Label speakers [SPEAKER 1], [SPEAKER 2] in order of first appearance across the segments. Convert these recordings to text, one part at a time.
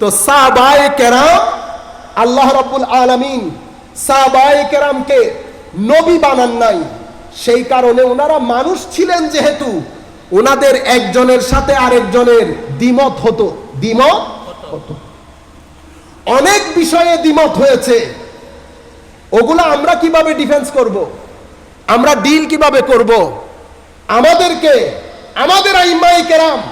[SPEAKER 1] তো সাহাবায়ে কেরাম, আল্লাহ রাব্বুল আলামিন সাহাবায়ে কেরামকে নবী বানান নাই। সেই কারণে ওনারা মানুষ ছিলেন যেহেতু, ওনাদের একজনের সাথে আরেকজনের দ্বিমত হতো। দ্বিমত হতো। অনেক বিষয়ে দ্বিমত হয়েছে। ওগুলো আমরা কীভাবে ডিফেন্স করব? আমরা ডিল কীভাবে করব? আমাদেরকে, আমাদের আইমাই কেরাম,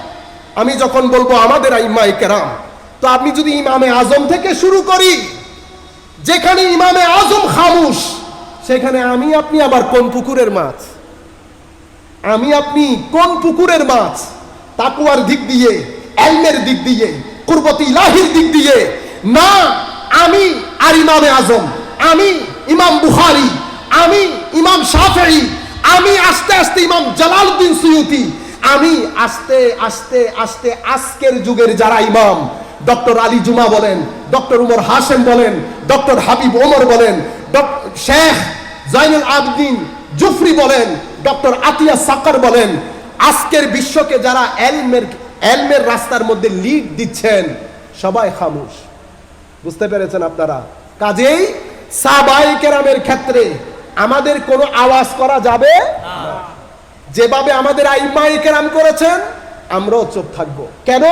[SPEAKER 1] আমি যখন বলব আমাদের আইমাই কেরাম তো আপনি যদি ইমামে আজম থেকে শুরু করি, যেখানে ইমামে আজম খামুশ, সেখানে আমি আপনি আবার কোন পুকুরের মাছ? আমি আপনি কোন পুকুরের মাছ? তাকুয়ার দিক দিয়ে, এলমের দিক দিয়ে, কুরবতি ইলাহির দিক দিয়ে। না, আমি আর ইমামে আজম, আমি ইমাম বুখারি, আমি ইমাম শাফেঈ, আমি আস্তে আস্তে ইমাম জালালউদ্দিন সুয়ুতি, আমি আস্তে আস্তে আস্তে আজকের যুগের যারা ইমাম ডক্টর আলী জুমা বলেন, ডক্টর উমর হাসেম বলেন, ডক্টর হাবিব ওমর বলেন শেখ জাইনুল আবদিন জুফরি বলেন, ডক্টর আতিয়া সাকার বলেন, আজকের বিশ্বকে যারা এলমের এলমের রাস্তার মধ্যে লিড দিচ্ছেন, সবাই খামুশ। বুঝতে পেরেছেন আপনারা? কাজেই সাবাই কেরামের ক্ষেত্রে আমাদের কোনো আওয়াজ করা যাবে যেভাবে আমাদের আইমাই কেরাম করেছেন, আমরাও চুপ থাকব। কেন?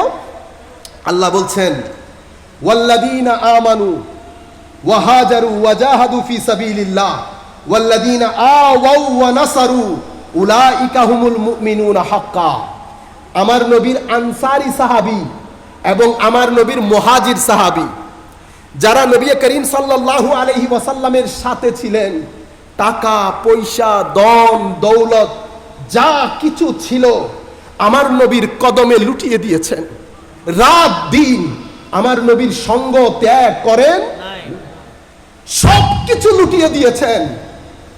[SPEAKER 1] আল্লাহ বলছেন, ওয়াল্লাযীনা আমানু ওয়াহাজারু ওয়াজাহাদু ফি সাবিলিল্লাহ, ওয়াল্লাযীনা আওয়াউ ওয়া নাসারু, উলাইকা হুমুল মুমিনুনা হাক্কা। আমার নবীর আনসারি সাহাবী এবং আমার নবীর মুহাজির সাহাবী, যারা নবী করিম সাল্লাল্লাহু আলাইহি ওয়াসাল্লামের সাথে ছিলেন, টাকা, পয়সা দম দৌলত, যা কিছু ছিল, আমার নবীর কদমে লুটিয়ে দিয়েছেন। রাত দিন আমার নবীর সঙ্গ ত্যাগ করেন। সব কিছু লুটিয়ে দিয়েছেন।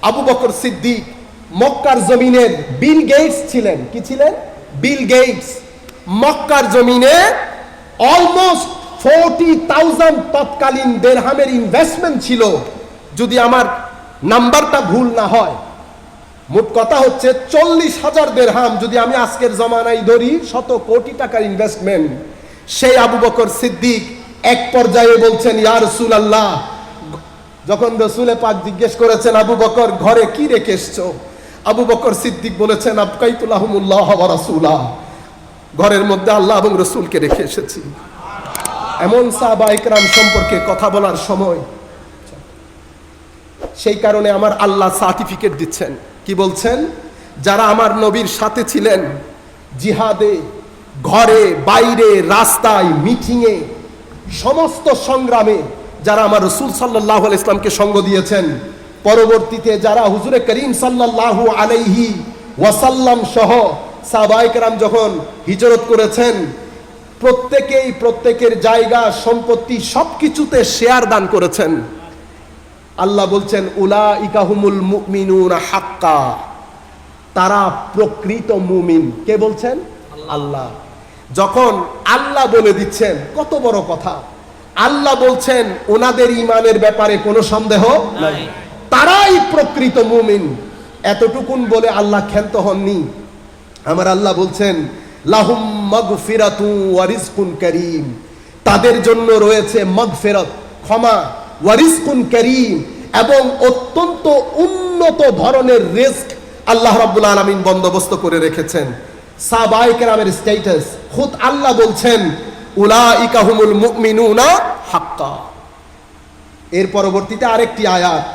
[SPEAKER 1] আবু বকর সিদ্দিক মক্কার জমিনের বিল গেটস ছিলেন। কি ছিলেন? বিল গেটস মক্কার জমিনে অলমোস্ট ফোরটি থাউজেন্ড তৎকালীন দেড়হামের ইনভেস্টমেন্ট ছিল। যদি আমার নাম্বারটা ভুল না হয়। মোট কথা হচ্ছে চল্লিশ হাজার দেড়হাম যদি আমি আজকের জমানায় ধরি শত কোটি টাকার ইনভেস্টমেন্ট সেই আবু বকর সিদ্দিক এক পর্যায়ে বলছেন, ইয়া রসুল আল্লাহ যখন রসুলে পাক জিজ্ঞেস করেছেন, আবু বকর, ঘরে কি রেখে এসছো? আবু বকর সিদ্দিক বলেছেন, আবকাইতুল্লাহমুল্লাহ রাসুলা ঘরের মধ্যে আল্লাহ এবং রসুলকে রেখে এসেছি। এমন সাহাবা ইকরাম সম্পর্কে কথা বলার সময়, সেই কারণে আমার আল্লাহ সার্টিফিকেট দিচ্ছেন। কি বলছেন? যারা আমার নবীর সাথে ছিলেন জিহাদে ঘরে, বাইরে, রাস্তায়, মিটিংয়ে, সমস্ত সংগ্রামে যারা আমার রসুল সাল্লাহ ইসলামকে সঙ্গ দিয়েছেন, পরবর্তীতে যারা হুজুরে করিম সাল্লাল্লাহু আলাইহি ওয়াসাল্লাম সহ সাহবাইকরাম যখন হিজরত করেছেন, প্রত্যেকেই প্রত্যেকের জায়গা, সম্পত্তি সবকিছুতে শেয়ার দান করেছেন। আল্লাহ বলছেন উলা ইকাহুমুল মুমিনুন হাক্কা। তারা প্রকৃত মুমিন। কে বলছেন? আল্লাহ। যখন আল্লাহ বলে দিচ্ছেন কত বড় কথা। আল্লাহ বলছেন ওনাদের ইমানের ব্যাপারে কোনো সন্দেহ নাই। তারাই প্রকৃত মুমিন। এতটুকুন বলে আল্লাহ ক্ষান্ত হননি। আমার আল্লাহ বলছেন লাহুম মাগফিরাতু ওয়া রিজকুন কারীম। তাদের জন্য রয়েছে মাগফিরাত ক্ষমা ওয়া রিজকুন কারীম এবং অত্যন্ত উন্নত ধরনের রিস্ক আল্লাহ রাব্বুল আলামিন বন্দোবস্ত করে রেখেছেন। সাহাবায়ে কেরামের স্ট্যাটাস খুদ আল্লাহ বলছেন উলাইকা হুমুল মুমিনুনা হাক্কা এর পরবর্তীতে আরেকটি আয়াত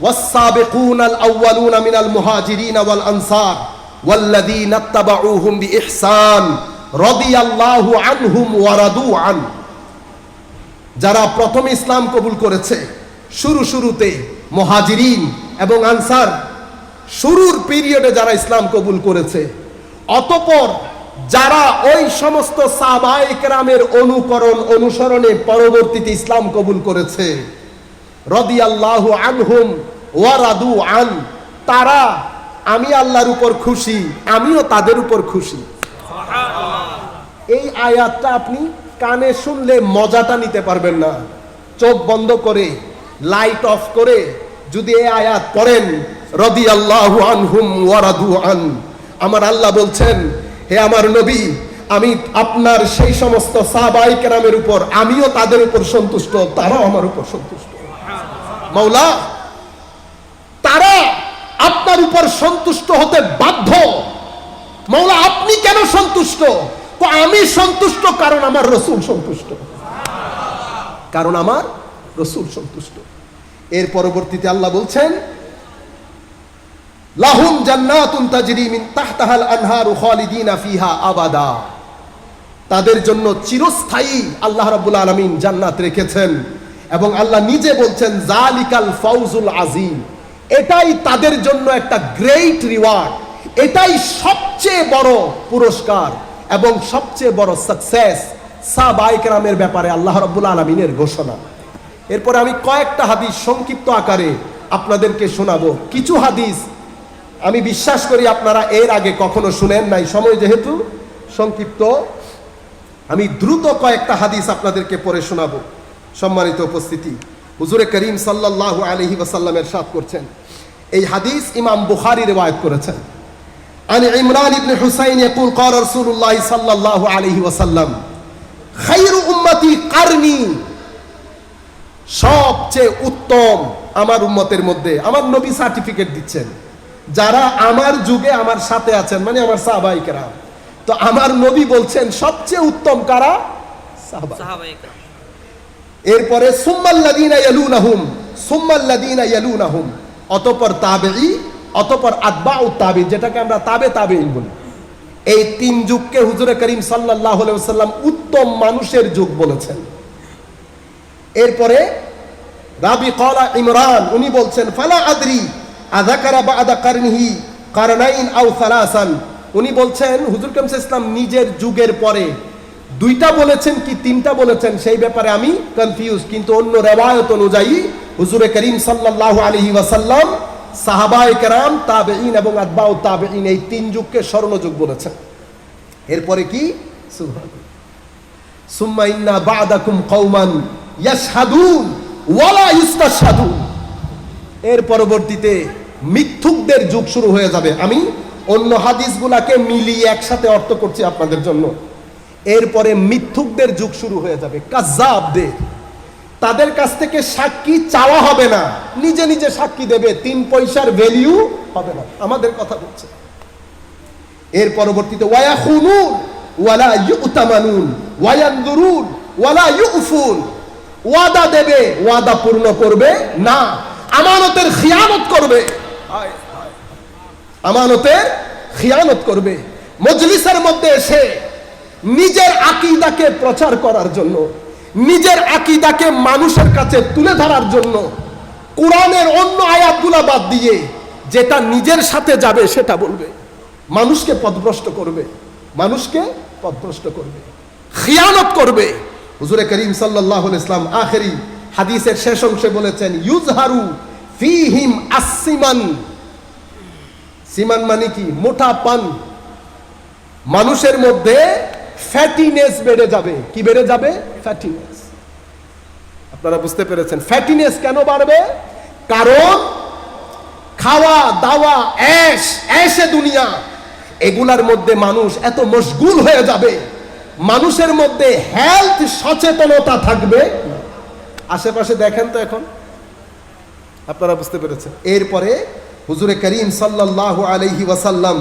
[SPEAKER 1] والسابقون الأولون من المهاجرين والأنصار والذين اتبعوهم بإحسان رضي الله عنهم ورضوا عنه যারা প্রথম ইসলাম কবুল করেছে শুরু শুরুতে মহাজিরিন এবং আনসার শুরুর পিরিয়ডে যারা ইসলাম কবুল করেছে অতপর যারা ওই সমস্ত সাবাইকরামের অনুকরণ অনুসরণে পরবর্তীতে ইসলাম কবুল করেছে রদিয়াল্লাহু আনহুম ওয়ারাদু আন তারা আমি আল্লাহর উপর খুশি আমিও তাদের উপর খুশি। এই আয়াতটা আপনি কানে শুনলে মজাটা নিতে পারবেন না। চোখ বন্ধ করে লাইট অফ করে যদি এই আয়াত পড়েন রদি আল্লাহ আনহুম ওয়ারাদু আন আমার আল্লাহ বলছেন, হে আমার নবী, আমি আপনার সেই সমস্ত সাহাবাই কেরামের উপর, আমিও তাদের উপর সন্তুষ্ট, তারাও আমার উপর সন্তুষ্ট। মাওলা, তারা আপনার উপর সন্তুষ্ট হতে বাধ্য। মাওলা, আপনি কেন সন্তুষ্ট? তো আমি সন্তুষ্ট কারণ আমার রসুল সন্তুষ্ট। কারণ আমার রসুল সন্তুষ্ট। এর পরবর্তীতে আল্লাহ বলছেন লাহুম জান্নাতুন তাজরি তাহতাহাল আনহারু খালিদিনা ফিহা আবাদা। তাদের জন্য চিরস্থায়ী আল্লাহ রাব্বুল আলামিন জান্নাত রেখেছেন এবং আল্লাহ নিজে বলছেন, জালিকাল ফাউজুল আজিম এটাই তাদের জন্য একটা গ্রেট রিওয়ার্ড এটাই সবচেয়ে বড় পুরস্কার এবং সবচেয়ে বড় সাকসেস সাহবাইকরামের ব্যাপারে আল্লাহ রাব্বুল আলামিনের ঘোষণা। এরপরে আমি কয়েকটা হাদিস সংক্ষিপ্ত আকারে আপনাদেরকে শোনাবো। কিছু হাদিস আমি বিশ্বাস করি আপনারা এর আগে কখনো শুনেন নাই সময় যেহেতু সংক্ষিপ্ত আমি দ্রুত কয়েকটা হাদিস আপনাদেরকে পড়ে শোনাবো সম্মানিত উপস্থিতি হুজুরে করিম সাল্লাল্লাহু আলহি ওয়াসাল্লামের সাথ করছেন এই হাদিস ইমাম বুখারি রেওয়ায়ত করেছেন عن عمران بن حسين يقول قال رسول الله صلى الله عليه وسلم خير أمتي قرني সবচেয়ে উত্তম আমার উম্মতের মধ্যে আমার নবী সার্টিফিকেট দিচ্ছেন যারা আমার যুগে আমার সাথে আছেন মানে আমার সাহবাহিকেরা তো আমার নবী বলছেন সবচেয়ে উত্তম কারা? এরপরে সুম্মাল্লাদিনা ইয়ালুনাহুম সুম্মাল্লাদিনা ইয়ালুনাহুম। অতঃপর তাবেঈ অতঃপর আতবাউ তাবি যেটাকে আমরা তাবে তাবেঈন বলি। এই তিন যুগকে হুজুরে করিম সাল্লাল্লাহু আলাইহি ওয়াসাল্লাম উত্তম মানুষের যুগ বলেছেন। এরপরে রাবি কলা ইমরান। উনি বলছেন ফালা আদরি আযাকারা বাদা কারনিহি কারনাইন আও সালাসান। উনি বলছেন, হুজুর কামস ইসলাম নিজের যুগের পরে দুইটা বলেছেন কি তিনটা বলেছেন? সেই ব্যাপারে আমি কনফিউজ কিন্তু অন্য রেওয়ায়ত অনুযায়ী হুজুরে করিম সাল্লাল্লাহু আলাইহি ওয়াসাল্লাম সাহাবায়ে কেরাম, তাবেঈন এবং আতবাউ তাবেঈন এই তিন যুগকে স্বর্ণযুগ বলেছেন। এরপরে কি? সুম্মা ইন্না বাদাকুম কওমান ইয়াশহাদুন ওয়ালা ইস্তাশহাদুন। এর পরবর্তীতে মিথ্যুকদের যুগ শুরু হয়ে যাবে। আমি অন্য হাদিসগুলাকে মিলিয়ে একসাথে অর্থ করছি আপনাদের জন্য। এরপরে মিথ্যুকদের যুগ শুরু হয়ে যাবে, কাজ্জাবদের। তাদের কাছ থেকে সাক্ষী চাওয়া হবে না। নিজে নিজে সাক্ষী দেবে, তিন পয়সার ভ্যালিউ হবে না। আমাদের কথা বলছে। এর পরবর্তীতে, ওয়ায়াখুনুন, ওয়ালা ইউতামানুন, ওয়ায়ানদুরুন, ওয়ালা ইউফুন। ওয়াদা দেবে, ওয়াদা পূর্ণ করবে না। আমানতের খিয়ানত করবে। আমানতের খিয়ানত করবে। মজলিসের মধ্যে এসে নিজের আকিদাকে প্রচার করার জন্য নিজের আকিদাকে মানুষের কাছে তুলে ধরার জন্য কোরআনের অন্য আয়াতগুলা বাদ দিয়ে যেটা নিজের সাথে যাবে সেটা বলবে। মানুষকে পদভ্রষ্ট করবে। মানুষকে পথভ্রষ্ট করবে। খিয়ানত করবে। হুজুরে করিম সাল্লাহ ইসলাম আখেরি হাদিসের শেষ অংশে বলেছেন ইউজহারু ফিহিম আসিমান সিমান মানে কি? মোটা পান। মানুষের মধ্যে ফ্যাটিনেস বেড়ে যাবে। কি বেড়ে যাবে? ফ্যাটিনেস আপনারা বুঝতে পেরেছেন। ফ্যাটিনেস কেন বাড়বে? কারণ খাওয়া, দাওয়া, অ্যাশ, অ্যাশে দুনিয়া, এগুলার মধ্যে মানুষ এত মশগুল হয়ে যাবে। মানুষের মধ্যে হেলথ সচেতনতা থাকবে। আশেপাশে দেখেন তো এখন। আপনারা বুঝতে পেরেছেন। এরপরে হুজুরে করিম সাল্লাহ আলহি ওয়াসাল্লাম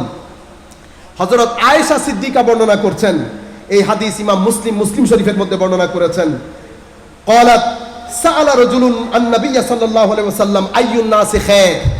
[SPEAKER 1] হজরত আয়েশা সিদ্দিকা বর্ণনা করছেন। এই হাদিস ইমাম মুসলিম মুসলিম শরীফের মধ্যে বর্ণনা করেছেন। কলাত সাআলা রাজুলুন আন-নাবিয়্য সাল্লাল্লাহু আলাইহি ওয়াসাল্লাম আইয়ুন নাসি খায়র?